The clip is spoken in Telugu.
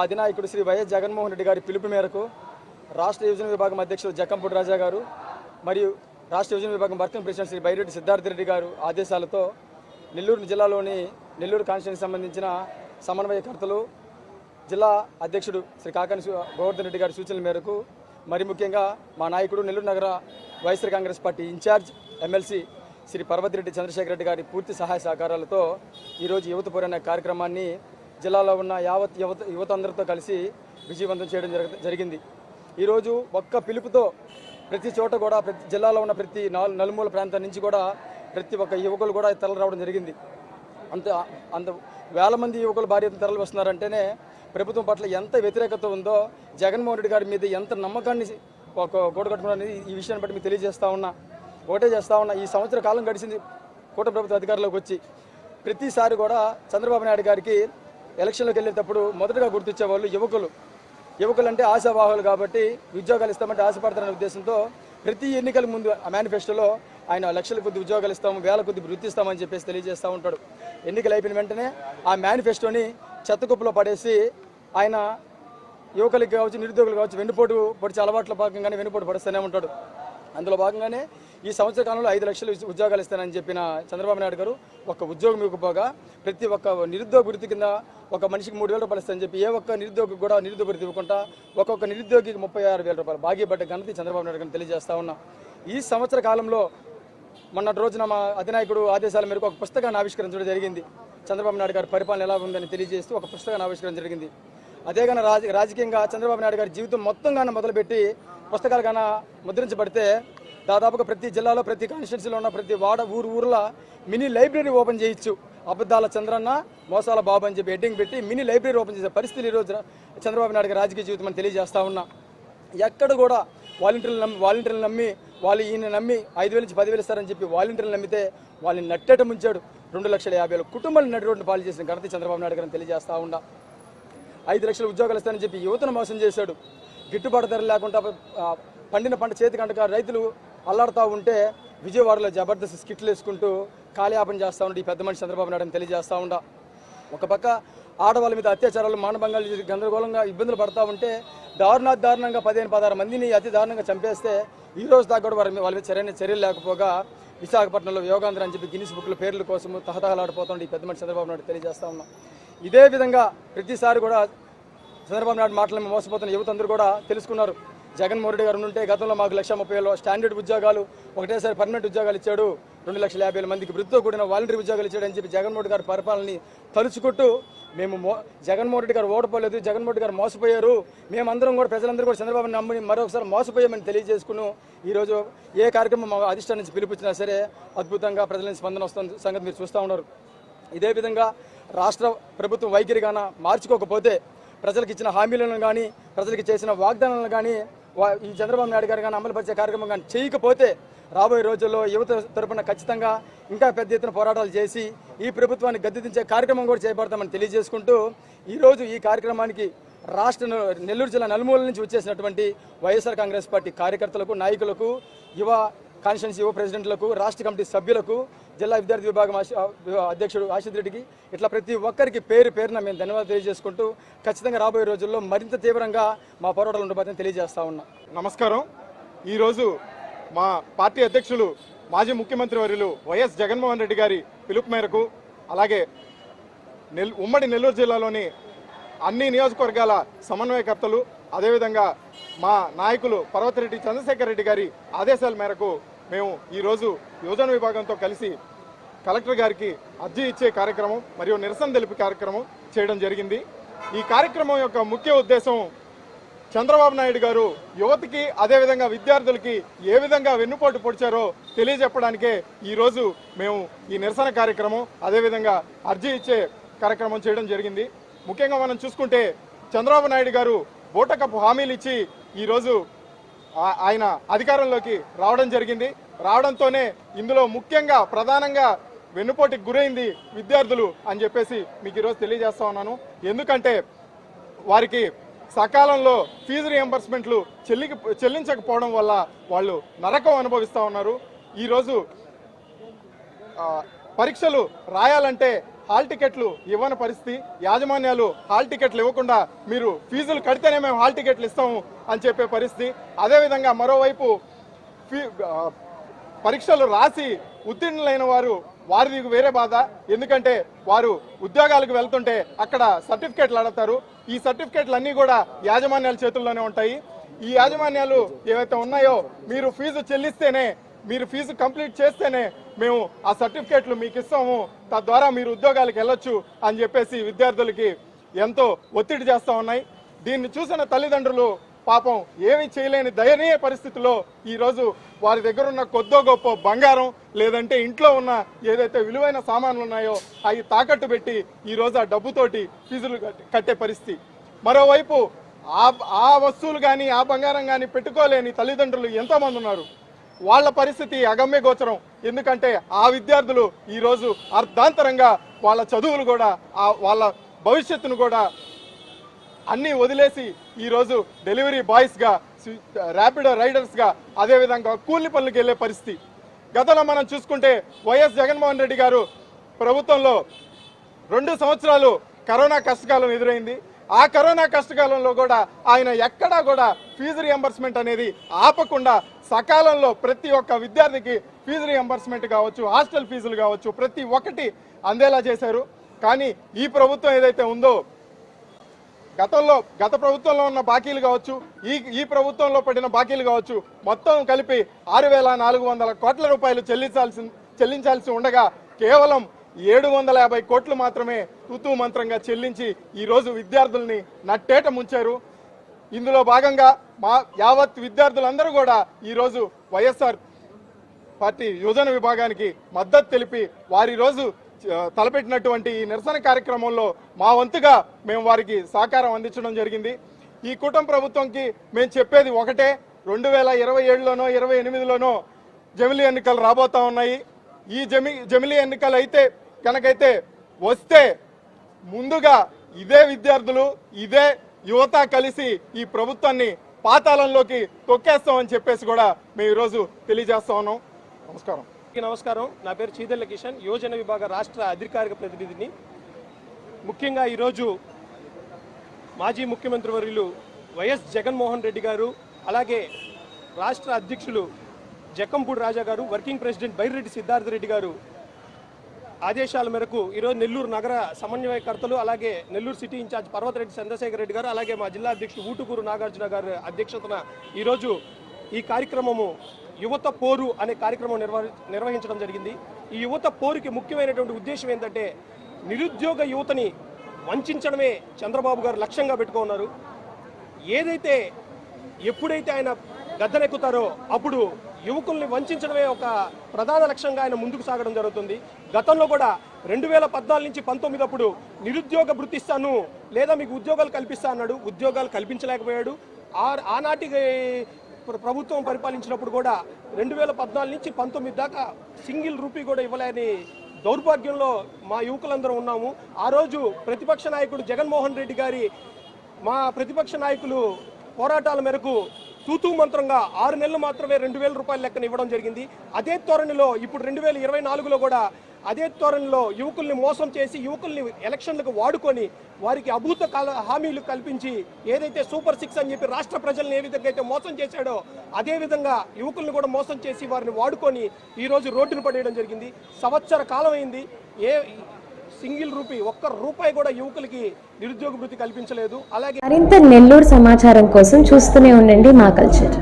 అధినాయకుడు శ్రీ వైఎస్ జగన్మోహన్ రెడ్డి గారి పిలుపు మేరకు రాష్ట్ర యువజన విభాగం అధ్యక్షుడు జక్కంపూడి రాజా గారు మరియు రాష్ట్ర యువజన విభాగం వర్కింగ్ ప్రెసిడెంట్ శ్రీ బైరెడ్డి సిద్ధార్థ రెడ్డి గారు ఆదేశాలతో నెల్లూరు జిల్లాలోని నెల్లూరు కాన్స్టిట్యూన్సీకి సంబంధించిన సమన్వయకర్తలు జిల్లా అధ్యక్షుడు శ్రీ కాకాని గోవర్ధన్ రెడ్డి గారి సూచనల మేరకు మరి ముఖ్యంగా మా నాయకుడు నెల్లూరు నగర YSR Congress party incharge MLC Shri Parvathireddy Chandrasekhar Reddy గారి పూర్తి సహాయ సహకారాలతో ఈరోజు యువత పోరాణ కార్యక్రమాన్ని జిల్లాలో ఉన్న యావత్ యువత యువత అందరితో కలిసి విజయవంతం చేయడం జరగ జరిగింది. ఈరోజు ఒక్క పిలుపుతో ప్రతి చోట కూడా ప్రతి జిల్లాలో ఉన్న ప్రతి నలుమూల ప్రాంతం నుంచి కూడా ప్రతి ఒక్క యువకులు కూడా తరలి రావడం జరిగింది. అంత అంత వేల మంది యువకులు భారీ ఎత్తున తరలి వస్తున్నారంటేనే ప్రభుత్వం పట్ల ఎంత వ్యతిరేకత ఉందో జగన్మోహన్ రెడ్డి గారి మీద ఎంత నమ్మకాన్ని ఒక కూడగట్టుకున్నారనేది ఈ విషయాన్ని బట్టి మీకు తెలియజేస్తా ఉన్నా. ఒకటే చేస్తా ఉన్నా ఈ సంవత్సర కాలం గడిచింది కూట ప్రభుత్వ అధికారంలోకి వచ్చి ప్రతిసారి కూడా చంద్రబాబు నాయుడు గారికి ఎలక్షన్లోకి వెళ్ళేటప్పుడు మొదటగా గుర్తించేవాళ్ళు యువకులు. యువకులు అంటే ఆశావాహులు కాబట్టి ఉద్యోగాలు ఇస్తామంటే ఆశపడతారనే ఉద్దేశంతో ప్రతి ఎన్నికల ముందు ఆ మేనిఫెస్టోలో ఆయన లక్షల కొద్ది ఉద్యోగాలు ఇస్తాము వేల కొద్ది వృత్తిస్తామని చెప్పేసి తెలియజేస్తూ ఉంటాడు. ఎన్నికలు అయిపోయిన వెంటనే ఆ మేనిఫెస్టోని చెత్తకుప్పలో పడేసి ఆయన యువకులకి కావచ్చు నిరుద్యోగులు కావచ్చు వెన్నుపోటు పొడిచే అలవాట్ల భాగంగానే వెన్నుపోటు పడుస్తూనే ఉంటాడు. అందులో భాగంగానే ఈ సంవత్సర కాలంలో ఐదు లక్షలు ఉద్యోగాలు ఇస్తానని చెప్పిన చంద్రబాబు నాయుడు గారు ఒక ఉద్యోగం ఇవ్వకపోగా ప్రతి ఒక్క నిరుద్యోగ వృత్తి కింద ఒక మనిషికి మూడు వేల రూపాయలు ఇస్తానని చెప్పి ఏ ఒక్క నిరుద్యోగి కూడా నిరుద్యోగ వృత్తి ఇవ్వకుండా ఒక్కొక్క నిరుద్యోగికి ముప్పై ఆరు వేల రూపాయలు భాగ్యపడ్డ ఘనత చంద్రబాబు నాయుడు గారిని తెలియజేస్తా ఉన్నా. ఈ సంవత్సర కాలంలో మొన్నటి రోజున మా అధినాయకుడు ఆదేశాల మేరకు ఒక పుస్తకాన్ని ఆవిష్కరించడం జరిగింది. చంద్రబాబు నాయుడు గారి పరిపాలన ఎలా ఉందని తెలియజేస్తూ ఒక పుస్తకాన్ని ఆవిష్కరించడం జరిగింది. అదే కానీ రాజ రాజకీయంగా చంద్రబాబు నాయుడు గారి జీవితం మొత్తంగానే మొదలుపెట్టి పుస్తకాలు గాన ముద్రించబడితే దాదాపుగా ప్రతి జిల్లాలో ప్రతి కాన్స్టిట్యున్సీలో ఉన్న ప్రతి వాడ ఊరు ఊర్లో మినీ లైబ్రరీ ఓపెన్ చేయొచ్చు అబద్ధాల చంద్రన్న మోసాల బాబు అని చెప్పి హెడ్డింగ్ పెట్టి మినీ లైబ్రరీ ఓపెన్ చేసే పరిస్థితులు ఈరోజు చంద్రబాబు నాయుడు రాజకీయ జీవితం అని తెలియజేస్తా ఉన్నా. ఎక్కడ కూడా వాలంటీర్లు నమ్మి వాలంటీర్లు నమ్మి వాళ్ళు ఈయన నమ్మి ఐదు వేల నుంచి పదివేలు ఇస్తారని చెప్పి వాలంటీర్లు నమ్మితే వాళ్ళని నట్టేట ముంచాడు. రెండు లక్షల యాభై వేల కుటుంబాలు నడిరోడ్డు పాలు చేసిన ఘనత చంద్రబాబు నాయుడు గారిని తెలియజేస్తా ఉండా ఐదు లక్షల ఉద్యోగాలు ఇస్తానని చెప్పి యువతను మోసం చేశాడు. గిట్టుబాటు ధర లేకుండా పండిన పంట చేతికి అంటక రైతులు అల్లాడుతూ ఉంటే విజయవాడలో జబర్దస్త్ స్కిట్లు వేసుకుంటూ కాలయాపన చేస్తూ ఉండి ఈ పెద్ద మనిషి చంద్రబాబు నాయుడు తెలియజేస్తూ తెలియజేస్తా ఉండా. ఒక పక్క ఆడవాళ్ళ మీద అత్యాచారాలు మానభంగాలు గందరగోళంగా ఇబ్బందులు పడతా ఉంటే దారుణా దారుణంగా పదిహేను పదహారు మందిని అతి దారుణంగా చంపేస్తే ఈ రోజు దాకా కూడా వారి వాళ్ళ మీద చర్యని చర్యలు లేకపోగా విశాఖపట్నంలో యోగాంధ్ర అని చెప్పి గిన్నిస్ బుక్ల పేర్ల కోసం తహతహలాడిపోతుంది ఈ పెద్ద మనిషి చంద్రబాబు నాయుడు తెలియజేస్తా ఉన్నాం. ఇదే విధంగా ప్రతిసారి కూడా చంద్రబాబు నాయుడు మాటలు మోసపోతున్న యువత అందరూ కూడా తెలుసుకున్నారు. జగన్మోహన్ రెడ్డి గారు ఉంటే గతంలో మాకు లక్ష ముప్పై వేలు స్టాండర్డ్ ఉద్యోగాలు ఒకటేసారి పర్మనెంట్ ఉద్యోగాలు ఇచ్చాడు. రెండు లక్షల యాభై వేల మందికి వృత్తితో కూడిన వాలంటరీ ఉద్యోగాలు ఇచ్చాడు అని చెప్పి జగన్మోహన్ రెడ్డి గారి పరిపాలనని తలుచుకుంటూ మేము మో జగన్మోహన్ రెడ్డి గారు ఓడిపోలేదు జగన్మోహన్ రెడ్డి గారు మోసపోయారు. మేమందరం కూడా ప్రజలందరూ కూడా చంద్రబాబు నమ్ముని మరొకసారి మోసపోయామని తెలియజేసుకుని. ఈరోజు ఏ కార్యక్రమం మా అధిష్టానం నుంచి పిలిపించినా సరే అద్భుతంగా ప్రజల నుంచి స్పందన వస్తుంది సంగతి మీరు చూస్తూ ఉన్నారు. ఇదే విధంగా రాష్ట్ర ప్రభుత్వం వైఖరిగాన మార్చుకోకపోతే ప్రజలకు ఇచ్చిన హామీలను కానీ ప్రజలకు చేసిన వాగ్దానాలను కానీ ఈ చంద్రబాబు నాయుడు గారు కానీ అమలుపరిచే కార్యక్రమం కానీ చేయకపోతే రాబోయే రోజుల్లో యువత తరపున ఖచ్చితంగా ఇంకా పెద్ద ఎత్తున పోరాటాలు చేసి ఈ ప్రభుత్వాన్ని గద్దెదించే కార్యక్రమం కూడా చేపడతామని తెలియజేసుకుంటూ ఈరోజు ఈ కార్యక్రమానికి రాష్ట్ర నెల్లూరు జిల్లా నలుమూల నుంచి వచ్చేసినటువంటి వైఎస్ఆర్ కాంగ్రెస్ పార్టీ కార్యకర్తలకు నాయకులకు యువ కాన్స్టిట్యున్సీ యువ ప్రెసిడెంట్లకు రాష్ట్ర కమిటీ సభ్యులకు జిల్లా విద్యార్థి విభాగం అధ్యక్షుడు ఆశిత్ రెడ్డికి ఇట్లా ప్రతి ఒక్కరికి పేరు పేరున మేము ధన్యవాదాలు తెలియజేసుకుంటూ ఖచ్చితంగా రాబోయే రోజుల్లో మరింత తీవ్రంగా మా పోరాటాలు ఉండబోతుందని తెలియజేస్తా ఉన్నాం. నమస్కారం. ఈరోజు మా పార్టీ అధ్యక్షులు మాజీ ముఖ్యమంత్రి వర్యులు వైఎస్ జగన్మోహన్ రెడ్డి గారి పిలుపు మేరకు అలాగే నెల్ ఉమ్మడి నెల్లూరు జిల్లాలోని అన్ని నియోజకవర్గాల సమన్వయకర్తలు అదేవిధంగా మా నాయకులు పర్వతిరెడ్డి చంద్రశేఖర్ రెడ్డి గారి ఆదేశాల మేరకు మేము ఈరోజు యువజన విభాగంతో కలిసి కలెక్టర్ గారికి అర్జీ ఇచ్చే కార్యక్రమం మరియు నిరసన తెలిపి కార్యక్రమం చేయడం జరిగింది. ఈ కార్యక్రమం యొక్క ముఖ్య ఉద్దేశం చంద్రబాబు నాయుడు గారు యువతకి అదేవిధంగా విద్యార్థులకి ఏ విధంగా వెన్నుపోటు పొడిచారో తెలియజెప్పడానికే ఈరోజు మేము ఈ నిరసన కార్యక్రమం అదేవిధంగా అర్జీ ఇచ్చే కార్యక్రమం చేయడం జరిగింది. ముఖ్యంగా మనం చూసుకుంటే చంద్రబాబు నాయుడు గారు బూటకపు హామీలు ఇచ్చి ఈరోజు ఆయన అధికారంలోకి రావడం జరిగింది. రావడంతోనే ఇందులో ముఖ్యంగా ప్రధానంగా వెన్నుపోటికి గురైంది విద్యార్థులు అని చెప్పేసి మీకు ఈరోజు తెలియజేస్తా ఉన్నాను. ఎందుకంటే వారికి సకాలంలో ఫీజు రియంబర్స్మెంట్లు చెల్లికి చెల్లించకపోవడం వల్ల వాళ్ళు నరకం అనుభవిస్తూ ఉన్నారు. ఈరోజు పరీక్షలు రాయాలంటే హాల్ టికెట్లు ఇవ్వని పరిస్థితి. యాజమాన్యాలు హాల్ టికెట్లు ఇవ్వకుండా మీరు ఫీజులు కడితేనే మేము హాల్ టికెట్లు ఇస్తాము అని చెప్పే పరిస్థితి. అదేవిధంగా మరోవైపు ఫీ పరీక్షలు రాసి ఉత్తీర్ణులైన వారు వారిది వేరే బాధ. ఎందుకంటే వారు ఉద్యోగాలకు వెళ్తుంటే అక్కడ సర్టిఫికేట్లు అడతారు ఈ సర్టిఫికేట్లు అన్నీ కూడా యాజమాన్యాల చేతుల్లోనే ఉంటాయి. ఈ యాజమాన్యాలు ఏవైతే ఉన్నాయో మీరు ఫీజు చెల్లిస్తేనే మీరు ఫీజు కంప్లీట్ చేస్తేనే మేము ఆ సర్టిఫికేట్లు మీకు ఇస్తాము. తద్వారా మీరు ఉద్యోగాలకు వెళ్ళొచ్చు అని చెప్పేసి విద్యార్థులకి ఎంతో ఒత్తిడి చేస్తూ ఉన్నాయి. దీన్ని చూసిన తల్లిదండ్రులు పాపం ఏమి చేయలేని దయనీయ పరిస్థితిలో ఈరోజు వారి దగ్గర ఉన్న కొద్దో గొప్ప బంగారం లేదంటే ఇంట్లో ఉన్న ఏదైతే విలువైన సామాన్లు ఉన్నాయో అవి తాకట్టు పెట్టి ఈ రోజు ఆ డబ్బుతోటి ఫీజులు కట్టే పరిస్థితి. మరోవైపు ఆ ఆ వస్తువులు కానీ ఆ బంగారం కానీ పెట్టుకోలేని తల్లిదండ్రులు ఎంతోమంది ఉన్నారు. వాళ్ళ పరిస్థితి అగమ్య గోచరం. ఎందుకంటే ఆ విద్యార్థులు ఈరోజు అర్ధాంతరంగా వాళ్ళ చదువులు కూడా ఆ వాళ్ళ భవిష్యత్తును కూడా అన్నీ వదిలేసి ఈరోజు డెలివరీ బాయ్స్గా ర్యాపిడో రైడర్స్గా అదేవిధంగా కూలి పనులకు వెళ్ళే పరిస్థితి. గతంలో మనం చూసుకుంటే వైఎస్ జగన్మోహన్ రెడ్డి గారు ప్రభుత్వంలో రెండు సంవత్సరాలు కరోనా కష్టకాలం ఎదురైంది. ఆ కరోనా కష్టకాలంలో కూడా ఆయన ఎక్కడా కూడా ఫీజు రియంబర్స్మెంట్ అనేది ఆపకుండా సకాలంలో ప్రతి ఒక్క విద్యార్థికి ఫీజు రియంబర్స్మెంట్ కావచ్చు హాస్టల్ ఫీజులు కావచ్చు ప్రతి ఒక్కటి అందేలా చేశారు. కానీ ఈ ప్రభుత్వం ఏదైతే ఉందో గతంలో గత ప్రభుత్వంలో ఉన్న బాకీలు కావచ్చు ఈ ఈ ప్రభుత్వంలో పడిన బాకీలు కావచ్చు మొత్తం కలిపి ఆరు వేల నాలుగు వందల కోట్ల రూపాయలు చెల్లించాల్సి చెల్లించాల్సి ఉండగా కేవలం ఏడు వందల యాభై కోట్లు మాత్రమే తూతూ మంత్రంగా చెల్లించి ఈరోజు విద్యార్థుల్ని నట్టేట ముంచారు. ఇందులో భాగంగా మా యావత్ విద్యార్థులందరూ కూడా ఈరోజు వైఎస్ఆర్ పార్టీ యువజన విభాగానికి మద్దతు తెలిపి వారి రోజు తలపెట్టినటువంటి ఈ నిరసన కార్యక్రమంలో మా వంతుగా మేము వారికి సహకారం అందించడం జరిగింది. ఈ కూటమి ప్రభుత్వంకి మేము చెప్పేది ఒకటే రెండు వేల ఇరవై ఏడులోనో ఇరవై ఎనిమిదిలోనో జమిలీ ఎన్నికలు రాబోతా ఉన్నాయి. ఈ జమి జమిలీ ఎన్నికలు అయితే కనుకైతే వస్తే ముందుగా ఇదే విద్యార్థులు ఇదే యువత కలిసి ఈ ప్రభుత్వాన్ని పాతాళంలోకి తొక్కేస్తామని చెప్పేసి కూడా మేము ఈరోజు తెలియజేస్తా ఉన్నాం. నమస్కారం. నమస్కారం. నా పేరు చీదల్ల కిషన్ యువజన విభాగ రాష్ట్ర అధికారిక ప్రతినిధిని. ముఖ్యంగా ఈరోజు మాజీ ముఖ్యమంత్రి వర్యులు వైఎస్ జగన్మోహన్ రెడ్డి గారు అలాగే రాష్ట్ర అధ్యక్షులు జక్కంపూడి రాజా గారు వర్కింగ్ ప్రెసిడెంట్ బైరెడ్డి సిద్ధార్థ రెడ్డి గారు ఆదేశాల మేరకు ఈరోజు నెల్లూరు నగర సమన్వయకర్తలు అలాగే నెల్లూరు సిటీ ఇన్ఛార్జ్ పర్వతరెడ్డి చంద్రశేఖర్ రెడ్డి గారు అలాగే మా జిల్లా అధ్యక్షుడు ఊటుకూరు నాగార్జున గారి అధ్యక్షతన ఈరోజు ఈ కార్యక్రమము యువత పోరు అనే కార్యక్రమం నిర్వహించడం జరిగింది. ఈ యువత పోరుకి ముఖ్యమైనటువంటి ఉద్దేశం ఏంటంటే నిరుద్యోగ యువతని వంచడమే చంద్రబాబు గారు లక్ష్యంగా పెట్టుకున్నారు ఏదైతే ఎప్పుడైతే ఆయన గద్దెనెక్కుతారో అప్పుడు యువకుల్ని వంచడమే ఒక ప్రధాన లక్ష్యంగా ఆయన ముందుకు సాగడం జరుగుతుంది. గతంలో కూడా రెండు వేల పద్నాలుగు నుంచి పంతొమ్మిది అప్పుడు నిరుద్యోగ వృత్తిస్తాను లేదా మీకు ఉద్యోగాలు కల్పిస్తా అన్నాడు. ఉద్యోగాలు కల్పించలేకపోయాడు. ఆ ఆనాటి ప్ర- ప్రభుత్వం పరిపాలించినప్పుడు కూడా రెండు వేల పద్నాలుగు నుంచి పంతొమ్మిది దాకా సింగిల్ రూపీ కూడా ఇవ్వలేని దౌర్భాగ్యంలో మా యువకులందరం ఉన్నాము. ఆ రోజు ప్రతిపక్ష నాయకుడు జగన్మోహన్ రెడ్డి గారి మా ప్రతిపక్ష నాయకులు పోరాటాల మేరకు తూతూ మంత్రంగా ఆరు నెలలు మాత్రమే రెండు వేల రూపాయల లెక్కన ఇవ్వడం జరిగింది. అదే ధోరణిలో ఇప్పుడు రెండు వేల ఇరవై నాలుగులో కూడా అదే ధోరణిలో యువకుల్ని మోసం చేసి యువకుల్ని ఎలక్షన్లకు వాడుకొని వారికి అభూత కాల హామీలు కల్పించి ఏదైతే సూపర్ సిక్స్ అని చెప్పి రాష్ట్ర ప్రజల్ని ఏ విధంగా అయితే మోసం చేశాడో అదే విధంగా యువకుల్ని కూడా మోసం చేసి వారిని వాడుకొని ఈరోజు రోడ్డును పడేయడం జరిగింది. సంవత్సర కాలం అయింది. ఏ సింగిల్ రూపీ ఒక్క రూపాయి కూడా యువకులకి నిరుద్యోగ వృత్తి కల్పించలేదు. అలాగే మరింత నెల్లూరు సమాచారం కోసం చూస్తూనే ఉండండి మా కల్చర్.